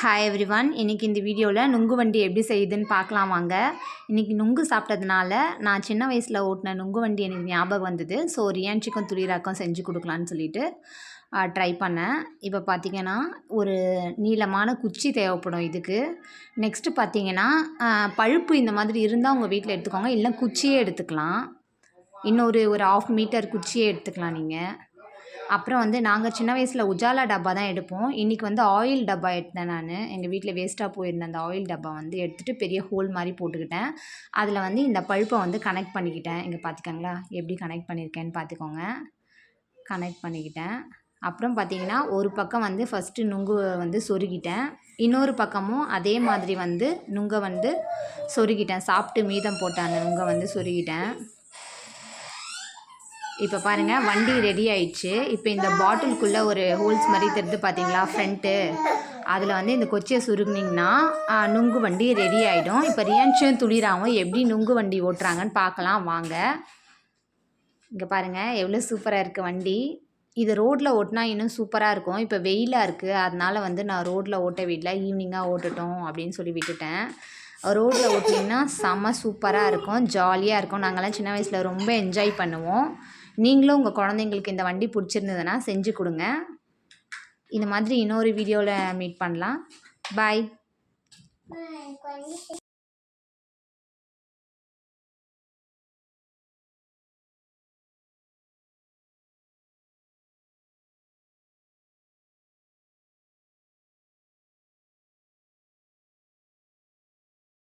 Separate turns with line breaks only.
Hi every one இன்றைக்கி இந்த வீடியோவில் நுங்கு வண்டி எப்படி செய்யுதுன்னு பார்க்கலாம் வாங்க. இன்றைக்கி நுங்கு சாப்பிட்டதுனால நான் சின்ன வயசில் ஓட்டின நுங்கு வண்டி எனக்கு ஞாபகம் வந்தது. ஸோ ரியான்ச்சிக்கும் துளிராக்கம் செஞ்சு கொடுக்கலான்னு சொல்லிட்டு ட்ரை பண்ணேன். இப்போ பார்த்தீங்கன்னா ஒரு நீளமான குச்சி தேவைப்படும் இதுக்கு. நெக்ஸ்ட்டு பார்த்தீங்கன்னா பழுப்பு இந்த மாதிரி இருந்தால் உங்கள் வீட்டில் எடுத்துக்கோங்க. இல்லை குச்சியே எடுத்துக்கலாம். இன்னொரு ஒரு ஆஃப் மீட்டர் குச்சியே எடுத்துக்கலாம் நீங்கள் அப்புறம் வந்து நாங்கள் சின்ன வயசில் உஜாலா டப்பா தான் எடுப்போம். இன்றைக்கி வந்து ஆயில் டப்பா எடுத்தேன் நான். எங்கள் வீட்டில் வேஸ்ட்டாக போயிருந்த அந்த ஆயில் டப்பா வந்து எடுத்துகிட்டு பெரிய ஹோல் மாதிரி போட்டுக்கிட்டேன். அதில் வந்து இந்த பழுப்பை வந்து கனெக்ட் பண்ணிக்கிட்டேன். இங்கே பார்த்துக்கங்களா எப்படி கனெக்ட் பண்ணியிருக்கேன்னு பார்த்துக்கோங்க கனெக்ட் பண்ணிக்கிட்டேன். அப்புறம் பார்த்தீங்கன்னா ஒரு பக்கம் வந்து ஃபஸ்ட்டு நுங்கு வந்து சொருகிட்டேன். இன்னொரு பக்கமும் அதே மாதிரி வந்து நுங்கை வந்து சொருகிட்டேன். சாப்பிட்டு மீதம் போட்ட அந்த நுங்கை வந்து சொருகிட்டேன். இப்போ பாருங்கள் வண்டி ரெடி ஆயிடுச்சு. இப்போ இந்த பாட்டிலுக்குள்ளே ஒரு ஹோல்ஸ் மாதிரி தெரிஞ்சு பார்த்தீங்களா ஃப்ரண்ட்டு அதில் வந்து இந்த கொச்சியை சுருங்கினீங்கன்னா நுங்கு வண்டி ரெடி ஆகிடும் இப்போ ரியான்ஷன் துளிராகவும் எப்படி நுங்கு வண்டி ஓட்டுறாங்கன்னு பார்க்கலாம் வாங்க. இங்கே பாருங்கள் எவ்வளோ சூப்பராக இருக்குது வண்டி. இது ரோட்டில் ஓட்டினா இன்னும் சூப்பராக இருக்கும். இப்போ வெயிலாக இருக்குது அதனால் வந்து நான் ரோட்டில் ஓட்ட வீட்டில் ஈவினிங்காக ஓட்டட்டும் அப்படின்னு சொல்லி விட்டுட்டேன். ரோட்டில் ஓட்டிங்கன்னா செம்ம சூப்பராக இருக்கும் ஜாலியாக இருக்கும். நாங்கள்லாம் சின்ன வயசில் ரொம்ப என்ஜாய் பண்ணுவோம். நீங்களும் உங்கள் குழந்தைங்களுக்கு இந்த வண்டி பிடிச்சிருந்ததுன்னா செஞ்சு கொடுங்க. இந்த மாதிரி இன்னொரு வீடியோவில் மீட் பண்ணலாம். பாய்